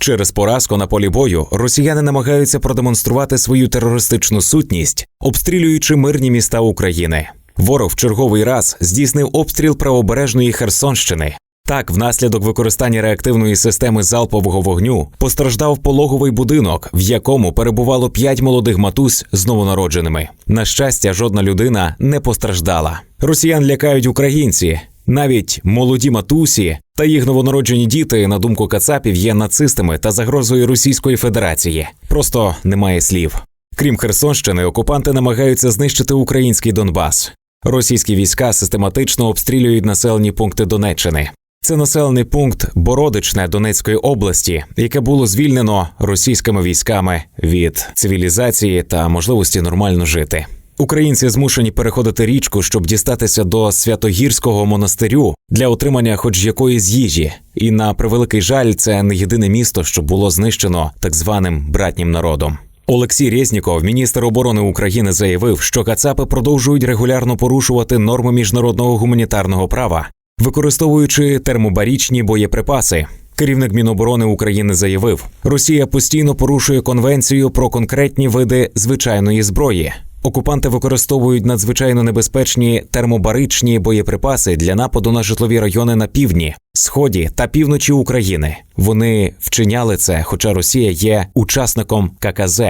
Через поразку на полі бою росіяни намагаються продемонструвати свою терористичну сутність, обстрілюючи мирні міста України. Ворог в черговий раз здійснив обстріл правобережної Херсонщини. Так, внаслідок використання реактивної системи залпового вогню постраждав пологовий будинок, в якому перебувало п'ять молодих матусь з новонародженими. На щастя, жодна людина не постраждала. Росіян лякають українці. Навіть молоді матусі та їх новонароджені діти, на думку Кацапів, є нацистами та загрозою Російської Федерації. Просто немає слів. Крім Херсонщини, окупанти намагаються знищити український Донбас. Російські війська систематично обстрілюють населені пункти Донеччини. Це населений пункт Бородичне Донецької області, яке було звільнено російськими військами від цивілізації та можливості нормально жити. Українці змушені переходити річку, щоб дістатися до Святогірського монастирю для отримання хоч якоїсь їжі. І на превеликий жаль, це не єдине місто, що було знищено так званим братнім народом. Олексій Резніков, міністр оборони України, заявив, що Кацапи продовжують регулярно порушувати норми міжнародного гуманітарного права, використовуючи термобарічні боєприпаси. Керівник Міноборони України заявив, Росія постійно порушує конвенцію про конкретні види звичайної зброї. Окупанти використовують надзвичайно небезпечні термобаричні боєприпаси для нападу на житлові райони на півдні, сході та півночі України. Вони вчиняли це, хоча Росія є учасником ККЗ.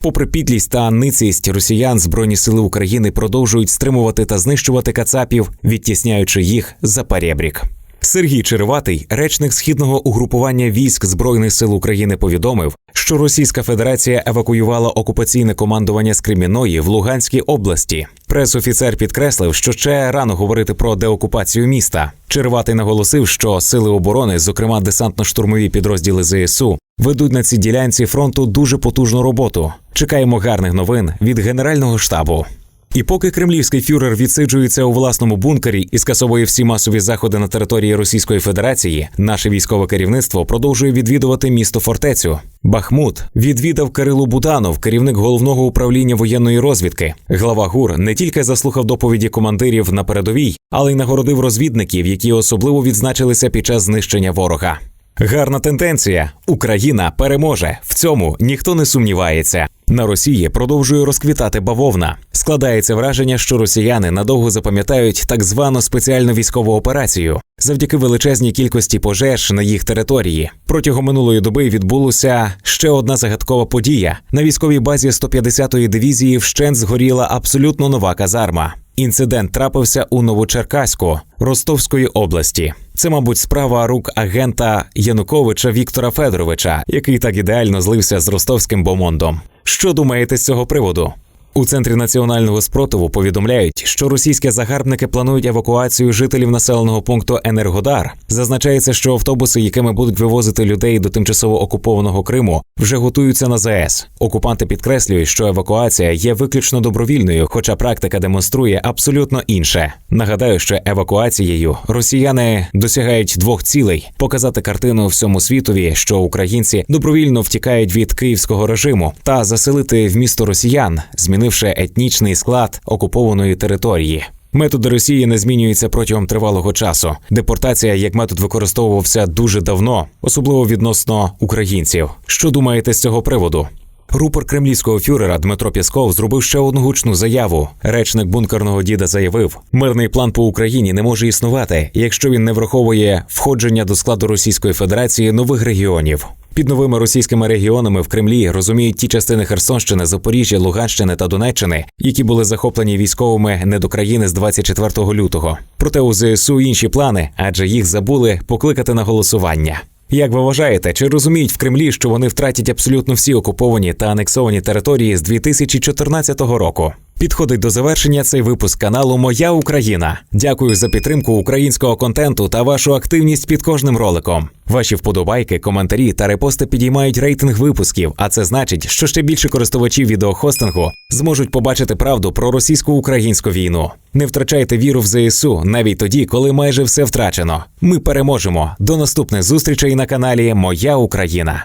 Попри підлість та ницість росіян, збройні сили України продовжують стримувати та знищувати кацапів, відтісняючи їх за перебрік. Сергій Череватий, речник східного угрупування військ збройних сил України, повідомив, що Російська Федерація евакуювала окупаційне командування з Креміної в Луганській області. Пресофіцер підкреслив, що ще рано говорити про деокупацію міста. Череватий наголосив, що сили оборони, зокрема десантно-штурмові підрозділи ЗСУ, ведуть на цій ділянці фронту дуже потужну роботу. Чекаємо гарних новин від Генерального штабу. І поки кремлівський фюрер відсиджується у власному бункері і скасовує всі масові заходи на території Російської Федерації, наше військове керівництво продовжує відвідувати місто фортецю. Бахмут відвідав Кирило Буданов, керівник головного управління воєнної розвідки. Глава ГУР не тільки заслухав доповіді командирів на передовій, але й нагородив розвідників, які особливо відзначилися під час знищення ворога. Гарна тенденція. Україна переможе. В цьому ніхто не сумнівається. На Росії продовжує розквітати бавовна. Складається враження, що росіяни надовго запам'ятають так звану спеціальну військову операцію завдяки величезній кількості пожеж на їх території. Протягом минулої доби відбулася ще одна загадкова подія. На військовій базі 150-ї дивізії вщент згоріла абсолютно нова казарма. Інцидент трапився у Новочеркаську Ростовської області. Це, мабуть, справа рук агента Януковича Віктора Федоровича, який так ідеально злився з ростовським бомондом. Що думаєте з цього приводу? У центрі національного спротиву повідомляють, що російські загарбники планують евакуацію жителів населеного пункту Енергодар. Зазначається, що автобуси, якими будуть вивозити людей до тимчасово окупованого Криму, вже готуються на ЗАЕС. Окупанти підкреслюють, що евакуація є виключно добровільною, хоча практика демонструє абсолютно інше. Нагадаю, що евакуацією росіяни досягають двох цілей: показати картину всьому світові, що українці добровільно втікають від київського режиму, та заселити в місто росіян, змінивши етнічний склад окупованої території. Методи Росії не змінюються протягом тривалого часу. Депортація як метод використовувався дуже давно, особливо відносно українців. Що думаєте з цього приводу? Рупор кремлівського фюрера Дмитро Пєсков зробив ще одну гучну заяву. Речник бункерного діда заявив: мирний план по Україні не може існувати, якщо він не враховує входження до складу Російської Федерації нових регіонів. Під новими російськими регіонами в Кремлі розуміють ті частини Херсонщини, Запоріжжя, Луганщини та Донеччини, які були захоплені військовими не до країни з 24 лютого. Проте у ЗСУ інші плани, адже їх забули покликати на голосування. Як ви вважаєте, чи розуміють в Кремлі, що вони втратять абсолютно всі окуповані та анексовані території з 2014 року? Підходить до завершення цей випуск каналу Моя Україна. Дякую за підтримку українського контенту та вашу активність під кожним роликом. Ваші вподобайки, коментарі та репости підіймають рейтинг випусків, а це значить, що ще більше користувачів відеохостингу зможуть побачити правду про російсько-українську війну. Не втрачайте віру в ЗСУ навіть тоді, коли майже все втрачено. Ми переможемо. До наступних зустрічей на каналі Моя Україна.